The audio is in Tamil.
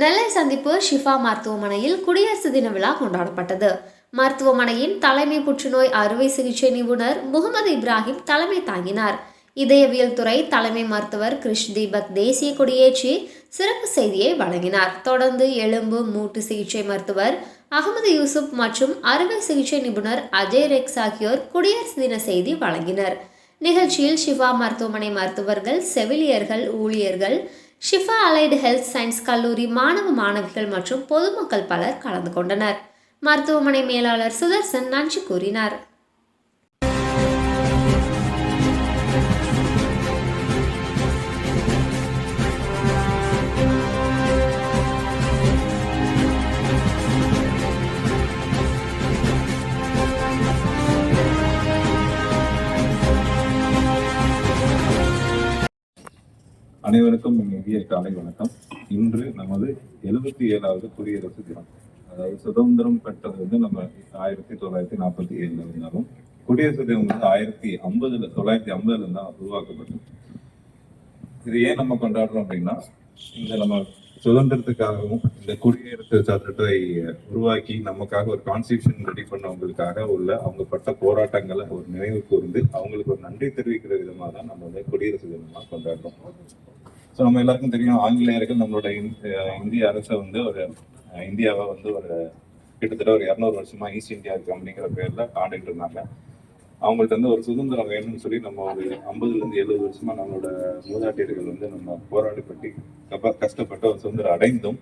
நெல்லை சந்திப்பு ஷிஃபா மருத்துவமனையில் குடியரசு தின விழா கொண்டாடப்பட்டது. மருத்துவமனையின் தலைமை புற்றுநோய் அறுவை சிகிச்சை நிபுணர் முகமது இப்ராஹிம் தலைமை தாங்கினார். இதயவியல் துறை தலைமை மருத்துவர் கிருஷ் தீபக் தேசிய கொடியேற்றி சிறப்பு செய்தியை வழங்கினார். தொடர்ந்து எலும்பு மூட்டு சிகிச்சை மருத்துவர் அகமது யூசுப் மற்றும் அறுவை சிகிச்சை நிபுணர் அஜய் ரெக்ஸ் ஆகியோர் குடியரசு தின செய்தி வழங்கினர். நிகழ்ச்சியில் ஷிஃபா மருத்துவமனை மருத்துவர்கள் செவிலியர்கள் ஊழியர்கள் ஷிஃபா அலைடு ஹெல்த் சயின்ஸ் கல்லூரி மாணவ மாணவிகள் மற்றும் பொதுமக்கள் பலர் கலந்து கொண்டனர். மருத்துவமனை மேலாளர் சுதர்சன் நன்றி கூறினார். அனைவருக்கும் இனிய காலை வணக்கம். இன்று நமது எழுபத்தி ஏழாவது குடியரசு தினம். அதாவது சுதந்திரம் பெற்றது வந்து நம்ம ஆயிரத்தி தொள்ளாயிரத்தி நாற்பத்தி ஏழுல இருந்தாலும் குடியரசு தினம் வந்து ஆயிரத்தி ஐம்பதுல தொள்ளாயிரத்தி ஐம்பதுல தான் உருவாக்கப்பட்டது. இது ஏன் நம்ம கொண்டாடுறோம் அப்படின்னா இந்த நம்ம சுதந்திரத்துக்காகவும் இந்த குடியரசு சட்டத்தை உருவாக்கி நமக்காக ஒரு கான்ஸ்டியூஷன் ரெடி பண்ணவங்களுக்காக உள்ள அவங்க பட்ட போராட்டங்களை ஒரு நினைவு கூர்ந்து அவங்களுக்கு ஒரு நன்றி தெரிவிக்கிற விதமாக தான் நம்ம வந்து குடியரசு தினமாக கொண்டாடுறோம். ஸோ நம்ம எல்லாருக்கும் தெரியும் ஆங்கிலேயர்கள் நம்மளோட இந்திய அரசை வந்து ஒரு இந்தியாவை வந்து ஒரு கிட்டத்தட்ட ஒரு இரநூறு வருஷமா ஈஸ்ட் இந்தியா கம்பெனிங்கிற பேர்ல ஆண்டுகிட்டு இருந்தாங்க. அவங்கள்ட்ட வந்து ஒரு சுதந்திரம் வேணும்னு சொல்லி நம்ம ஒரு ஐம்பதுல இருந்து எழுபது வருஷமா நம்மளோட மூதாட்டியர்கள் வந்து நம்ம போராடி பற்றி கஷ்டப்பட்டு ஒரு சுதந்திரம் அடைந்தும்